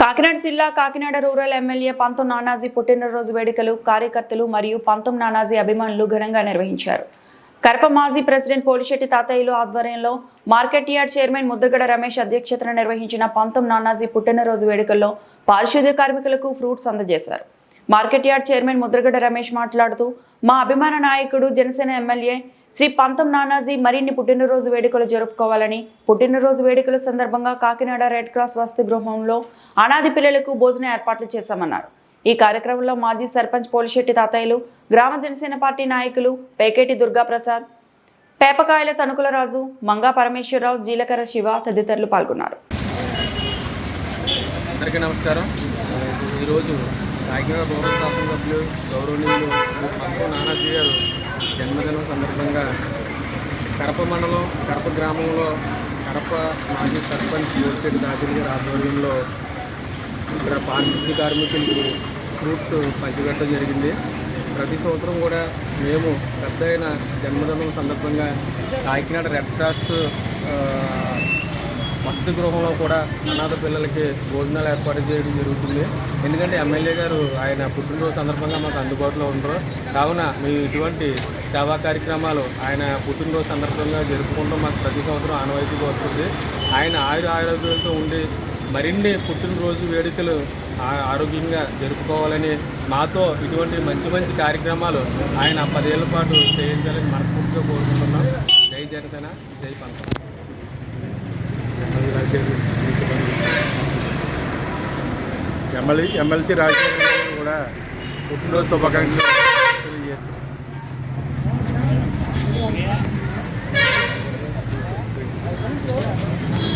కాకినాడ జిల్లా Kakinada rural MLA పంతం నానాజీ పుట్టినరోజు వేడుకలు కార్యకర్తలు మరియు పంతం నానాజీ అభిమానులు ఘనంగా నిర్వహించారు. కరప మాజీ ప్రెసిడెంట్ పోలిశెట్టి తాతయ్యలు ఆధ్వర్యంలో market yard chairman Mudragada Ramesh అధ్యక్షతన నిర్వహించిన పంతం నానాజీ పుట్టినరోజు వేడుకల్లో పారిశుద్ధ్య కార్మికులకు ఫ్రూట్స్ అందజేశారు. Market yard chairman Mudragada Ramesh మాట్లాడుతూ మా అభిమాన నాయకుడు జనసేన ఎమ్మెల్యే శ్రీ పంతం నానాజీ మరిన్ని పుట్టినరోజు వేడుకలు జరుపుకోవాలని పుట్టినరోజు వేడుకల సందర్భంగా కాకినాడ రెడ్ క్రాస్ వసతి గృహంలో అనాది పిల్లలకు భోజన ఏర్పాట్లు చేశామన్నారు. ఈ కార్యక్రమంలో మాజీ సర్పంచ్ పోలిశెట్టి తాతయ్యలు గ్రామ జనసేన పార్టీ నాయకులు పేకేటి దుర్గాప్రసాద్ పేపకాయల తణుకులరాజు మంగా పరమేశ్వరరావు జీలకర్ర శివ తదితరులు పాల్గొన్నారు. అందరికీ నమస్కారం. ఈరోజు కాకినాడ రూరల్ శాసనసభ్యులు గౌరవనీయులు పంతో నానాజీ గారు జన్మదినం సందర్భంగా కడప మండలం కడప గ్రామంలో కడప మాజీ సర్పంచ్ యోసిరెడ్డి దాదిరి గారి ఆధ్వర్యంలో ఇక్కడ పారిశుద్ధ్య కార్మికులకు ఫ్రూట్స్ పంచిపెట్టడం జరిగింది. ప్రతి సంవత్సరం కూడా మేము పెద్ద అయిన జన్మదినం సందర్భంగా కాకినాడ రెడ్ క్రాస్ వసతి గృహంలో కూడా అనాథ పిల్లలకి భోజనాలు ఏర్పాటు చేయడం జరుగుతుంది. ఎందుకంటే ఎమ్మెల్యే గారు ఆయన పుట్టినరోజు సందర్భంగా మాకు అందుబాటులో ఉండరు. కావున మీ ఇటువంటి సేవా కార్యక్రమాలు ఆయన పుట్టినరోజు సందర్భంగా జరుపుకుంటూ మాకు ప్రతి సంవత్సరం ఆనవాయితీగా వస్తుంది. ఆయన ఆయుర ఆరోగ్యాలతో ఉండి మరిన్ని పుట్టినరోజు వేడుకలు ఆ- ఆరోగ్యంగా జరుపుకోవాలని మాతో ఇటువంటి మంచి మంచి కార్యక్రమాలు ఆయన పదేళ్ళ పాటు చేయించాలని మనస్ఫూర్తిగా కోరుకుంటున్నాం. జై జనసేన జై పంత ఎమ్మెల్యే ఎమ్మెల్సీ రాజశేఖర్ గారు కూడా పుట్టినరోజు శుభాకాంక్షలు తెలియజేస్తున్నాను